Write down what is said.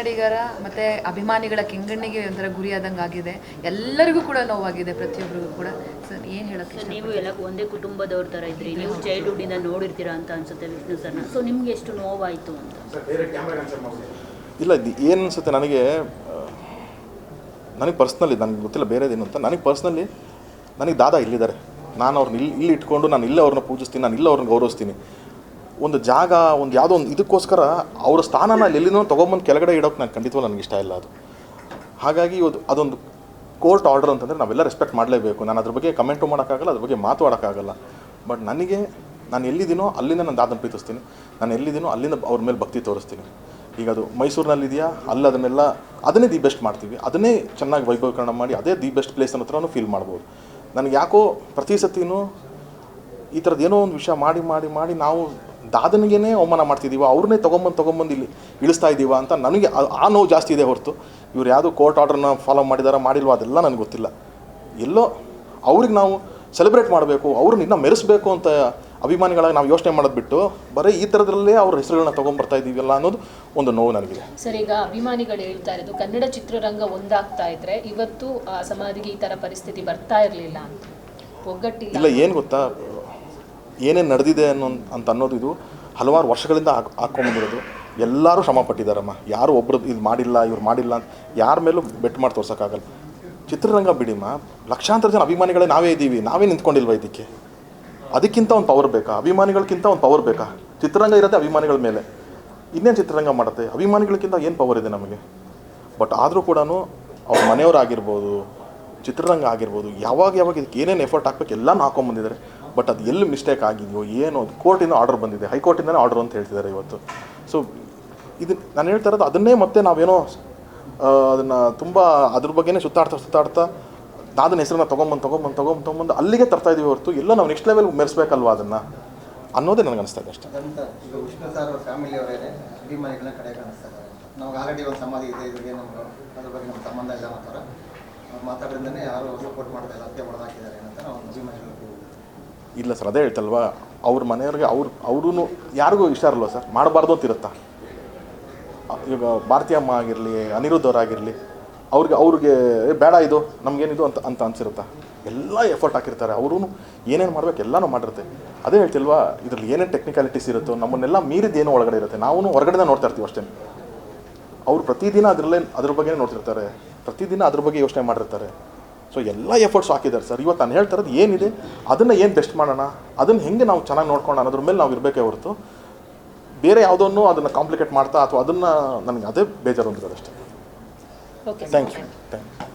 ಕನ್ನಡಿಗರ ಮತ್ತೆ ಅಭಿಮಾನಿಗಳ ಕೆಂಗಣ್ಣಿಗೆ ಒಂಥರ ಗುರಿಯಾದಂಗೆ ಆಗಿದೆ. ಎಲ್ಲರಿಗೂ ಕೂಡ ನೋವಾಗಿದೆ ಪ್ರತಿಯೊಬ್ಬರಿಗೂ ಕೂಡ. ಸರ್ ಏನು ಹೇಳಕ್ಕೆ ಇಷ್ಟ ನೀವು ಎಲ್ಲ ಒಂದೇ ಕುಟುಂಬದವ್ರ ಥರ ಇದ್ರಿ. ನೀವು ಚೈಲ್ಡ್ಹುಡ್ಡಿಂದ ನೋಡಿರ್ತೀರಾ ಅಂತ ಅನ್ಸುತ್ತೆ ವಿಷ್ಣು ಸರ್ನ ಸೊ ನಿಮ್ಗೆ ಎಷ್ಟು ನೋವಾಯಿತು ಅಂತ? ಇಲ್ಲ ಇದು ಏನು ಅನ್ಸುತ್ತೆ ನನಗೆ ನನಗೆ ಪರ್ಸ್ನಲಿ ನನಗೆ ಗೊತ್ತಿಲ್ಲ ಬೇರೆದೇನು ಅಂತ. ನನಗೆ ಪರ್ಸ್ನಲಿ ನನಗೆ ದಾದಾ ಇಲ್ಲಿದ್ದಾರೆ. ನಾನು ಅವ್ರನ್ನ ಇಲ್ಲಿ ಇಲ್ಲಿ ಇಟ್ಕೊಂಡು ನಾನು ಇಲ್ಲೇ ಅವ್ರನ್ನ ಪೂಜಿಸ್ತೀನಿ ನಾನು ಇಲ್ಲೇ ಅವ್ರನ್ನ ಗೌರವಿಸ್ತೀನಿ. ಒಂದು ಜಾಗ, ಒಂದು ಯಾವುದೋ ಒಂದು ಇದಕ್ಕೋಸ್ಕರ ಅವ್ರ ಸ್ಥಾನನ ಎಲ್ಲಿನೋ ತೊಗೊಂಬಂದು ಕೆಳಗಡೆ ಇಡೋಕೆ ನಾನು ಖಂಡಿತವಾಗ್ಲೂ ನನಗೆ ಇಷ್ಟ ಇಲ್ಲ ಅದು. ಹಾಗಾಗಿ ಇವತ್ತು ಅದೊಂದು ಕೋರ್ಟ್ ಆರ್ಡರ್ ಅಂತಂದರೆ ನಾವೆಲ್ಲ ರೆಸ್ಪೆಕ್ಟ್ ಮಾಡಲೇಬೇಕು. ನಾನು ಅದ್ರ ಬಗ್ಗೆ ಕಮೆಂಟು ಮಾಡೋಕ್ಕಾಗಲ್ಲ, ಅದ್ರ ಬಗ್ಗೆ ಮಾತಾಡೋಕ್ಕಾಗಲ್ಲ ಬಟ್ ನನಗೆ, ನಾನು ಎಲ್ಲಿದ್ದೀನೋ ಅಲ್ಲಿಂದ ನಾನು ದಾದನ ಪ್ರೀತಿಸ್ತೀನಿ. ನಾನು ಎಲ್ಲಿದ್ದೀನೋ ಅಲ್ಲಿಂದ ಅವ್ರ ಮೇಲೆ ಭಕ್ತಿ ತೋರಿಸ್ತೀನಿ. ಈಗ ಅದು ಮೈಸೂರಿನಲ್ಲಿದೆಯಾ, ಅಲ್ಲಿ ಅದನ್ನೆಲ್ಲ, ಅದನ್ನೇ ದಿ ಬೆಸ್ಟ್ ಮಾಡ್ತೀವಿ. ಅದನ್ನೇ ಚೆನ್ನಾಗಿ ವೈಭವೀಕರಣ ಮಾಡಿ ಅದೇ ದಿ ಬೆಸ್ಟ್ ಪ್ಲೇಸ್ ಅನ್ನೋ ಥರನೂ ಫೀಲ್ ಮಾಡ್ಬೋದು. ನನಗೆ ಯಾಕೋ ಪ್ರತಿ ಸತಿನೂ ಈ ಥರದ್ದು ಏನೋ ಒಂದು ವಿಷಯ ಮಾಡಿ ಮಾಡಿ ಮಾಡಿ ನಾವು ದಾದನಿಗೇನೆ ಅವಮಾನ ಮಾಡ್ತಿದ್ದೀವ ಅವ್ರನ್ನೇ ತೊಗೊಂಬಂದು ತೊಗೊಂಬಂದು ಇಲ್ಲಿ ಇಳಿಸ್ತಾ ಇದ್ದೀವ ಅಂತ ನನಗೆ ಆ- ನೋವು ಜಾಸ್ತಿ ಇದೆ ಹೊರತು. ಇವ್ರು ಯಾವುದು ಕೋರ್ಟ್ ಆರ್ಡ್ರನ್ನ ಫಾಲೋ ಮಾಡಿದಾರ ಮಾಡಿಲ್ವ ಅದೆಲ್ಲ ನನಗೆ ಗೊತ್ತಿಲ್ಲ. ಎಲ್ಲೋ ಅವ್ರಿಗೆ ನಾವು ಸೆಲೆಬ್ರೇಟ್ ಮಾಡಬೇಕು ಅವ್ರನ್ನ ಇನ್ನೂ ಮೆರೆಸಬೇಕು ಅಂತ ಅಭಿಮಾನಿಗಳಾಗಿ ನಾವು ಯೋಚನೆ ಮಾಡೋದು ಬಿಟ್ಟು ಬರೀ ಈ ಥರದಲ್ಲೇ ಅವ್ರ ಹೆಸರುಗಳನ್ನ ತೊಗೊಂಬರ್ತಾ ಇದ್ದೀವಲ್ಲ ಅನ್ನೋದು ಒಂದು ನೋವು ನನಗಿದೆ. ಸರ್ ಈಗ ಅಭಿಮಾನಿಗಳು ಹೇಳ್ತಾ ಇರೋದು ಕನ್ನಡ ಚಿತ್ರರಂಗ ಒಂದಾಗ್ತಾ ಇದ್ರೆ ಇವತ್ತು ಆ ಸಮಾಧಿಗೆ ಈ ಥರ ಪರಿಸ್ಥಿತಿ ಬರ್ತಾ ಇರಲಿಲ್ಲ ಅಂತ. ಒಗ್ಗಟ್ಟಿಲ್ಲ. ಇಲ್ಲ ಏನು ಗೊತ್ತಾ? ಏನೇನು ನಡೆದಿದೆ ಅನ್ನೋ ಅಂತ ಅನ್ನೋದು ಇದು ಹಲವಾರು ವರ್ಷಗಳಿಂದ ಹಾಕ್ ಹಾಕ್ಕೊಂಬಂದಿರೋದು ಎಲ್ಲರೂ ಶ್ರಮ ಪಟ್ಟಿದ್ದಾರಮ್ಮ. ಯಾರು ಒಬ್ಬರು ಇದು ಮಾಡಿಲ್ಲ, ಇವ್ರು ಮಾಡಿಲ್ಲ ಅಂತ ಯಾರ ಮೇಲೂ ಬೆಟ್ ಮಾಡಿ ತೋರ್ಸೋಕ್ಕಾಗಲ್ಲ. ಚಿತ್ರರಂಗ ಬಿಡಿಮ್ಮ, ಲಕ್ಷಾಂತರ ಜನ ಅಭಿಮಾನಿಗಳೇ ನಾವೇ ಇದ್ದೀವಿ, ನಾವೇ ನಿಂತ್ಕೊಂಡಿಲ್ವ ಇದಕ್ಕೆ? ಅದಕ್ಕಿಂತ ಒಂದು ಪವರ್ ಬೇಕಾ? ಅಭಿಮಾನಿಗಳಿಗಿಂತ ಒಂದು ಪವರ್ ಬೇಕಾ? ಚಿತ್ರರಂಗ ಇರೋದೇ ಅಭಿಮಾನಿಗಳ ಮೇಲೆ. ಇನ್ನೇನು ಚಿತ್ರರಂಗ ಮಾಡುತ್ತೆ? ಅಭಿಮಾನಿಗಳಿಗಿಂತ ಏನು ಪವರ್ ಇದೆ ನಮಗೆ? ಬಟ್ ಆದರೂ ಕೂಡ ಅವ್ರ ಮನೆಯವರಾಗಿರ್ಬೋದು ಚಿತ್ರರಂಗ ಆಗಿರ್ಬೋದು, ಯಾವಾಗ ಯಾವಾಗ ಇದಕ್ಕೆ ಏನೇನು ಎಫರ್ಟ್ ಹಾಕ್ಬೇಕು ಎಲ್ಲನೂ ಹಾಕೊಂಬಂದಿದ್ದಾರೆ ಬಟ್ ಅದು ಎಲ್ಲಿ ಮಿಸ್ಟೇಕ್ ಆಗಿದೆಯೋ ಏನೋ ಕೋರ್ಟಿಂದ ಆರ್ಡರ್ ಬಂದಿದೆ. ಹೈಕೋರ್ಟಿಂದನೇ ಆರ್ಡರ್ ಅಂತ ಹೇಳ್ತಿದ್ದಾರೆ ಇವತ್ತು. ಸೊ ಇದು ನಾನು ಹೇಳ್ತಾ ಇರೋದು ಅದನ್ನೇ ಮತ್ತೆ ನಾವೇನೋ ಅದನ್ನು ತುಂಬ ಅದ್ರ ಬಗ್ಗೆನೇ ಸುತ್ತಾಡ್ತಾ ಸುತ್ತಾಡ್ತಾ ನಾದನ್ನ ಹೆಸರನ್ನ ತೊಗೊಂಬಂದು ತೊಗೊಂಬಂದು ತೊಗೊಂಬಂದು ತೊಗೊಂಬಂದು ಅಲ್ಲಿಗೆ ತರ್ತಾ ಇದೀವಿ ಹೊರತು ಎಲ್ಲ ನಾವು ನೆಕ್ಸ್ಟ್ ಲೆವೆಲ್ ಮೆರೆಸ್ಬೇಕಲ್ವಾ ಅದನ್ನು ಅನ್ನೋದೇ ನನಗೆ ಅನಿಸ್ತಾ ಇದೆ ಅಷ್ಟೇ. ಇದೆ. ಸಂಬಂಧ ಇಲ್ಲ ಯಾರು ಸಪೋರ್ಟ್ ಮಾಡ್ತಾ ಇಲ್ಲ ಅಂತ ನಾವು ಅಭಿಮಾನಿಗಳು ಇಲ್ಲ ಸರ್, ಅದೇ ಹೇಳ್ತಲ್ವಾ? ಅವ್ರ ಮನೆಯವ್ರಿಗೆ ಅವ್ರು ಅವ್ರೂ ಯಾರಿಗೂ ಇಷ್ಟ ಸರ್? ಮಾಡಬಾರ್ದು ಅಂತ ಇರುತ್ತಾ? ಇವಾಗ ಭಾರತೀಯಮ್ಮ ಆಗಿರಲಿ, ಅನಿರುದ್ಧ ಅವರಾಗಿರಲಿ ಅವ್ರಿಗೆ ಅವ್ರಿಗೆ ಬೇಡ ಇದು, ನಮಗೇನಿದು ಅಂತ ಅಂತ ಅನಿಸಿರುತ್ತಾ? ಎಲ್ಲ ಎಫರ್ಟ್ ಹಾಕಿರ್ತಾರೆ. ಅವರೂ ಏನೇನು ಮಾಡ್ಬೇಕು ಎಲ್ಲನೂ ಮಾಡಿರುತ್ತೆ. ಅದೇ ಹೇಳ್ತಿಲ್ವಾ? ಇದರಲ್ಲಿ ಏನೇನು ಟೆಕ್ನಿಕಾಲಿಟೀಸ್ ಇರುತ್ತೋ, ನಮ್ಮನ್ನೆಲ್ಲ ಮೀರಿದ ಏನು ಒಳಗಡೆ ಇರುತ್ತೆ. ನಾವು ಹೊರಗಡೆ ನೋಡ್ತಾ ಇರ್ತೀವಿ ಅಷ್ಟೇ. ಅವ್ರು ಪ್ರತಿದಿನ ಅದರಲ್ಲೇ ಅದ್ರ ಬಗ್ಗೆ ನೋಡ್ತಿರ್ತಾರೆ. ಪ್ರತಿದಿನ ಅದ್ರ ಬಗ್ಗೆ ಯೋಚನೆ ಮಾಡಿರ್ತಾರೆ. ಸೊ ಎಲ್ಲ ಎಫರ್ಟ್ಸ್ ಹಾಕಿದ್ದಾರೆ ಸರ್ ಇವತ್ತು ನಾನು ಹೇಳ್ತಾ ಇರೋದು ಏನಿದೆ? ಅದನ್ನು ಏನು ಬೆಸ್ಟ್ ಮಾಡೋಣ? ಅದನ್ನು ಹೆಂಗೆ ನಾವು ಚೆನ್ನಾಗಿ ನೋಡ್ಕೊಂಡು ಅನ್ನೋದ್ರ ಮೇಲೆ ನಾವು ಇರಬೇಕೇ ಹೊರತು ಬೇರೆ ಯಾವುದನ್ನು ಅದನ್ನು ಕಾಂಪ್ಲಿಕೇಟ್ ಮಾಡ್ತಾ ಅಥವಾ ಅದನ್ನು ನನಗೆ ಅದೇ ಬೇಜಾರು ಅಂದಿರೋದು ಅಷ್ಟೇ. Okay thank you thank you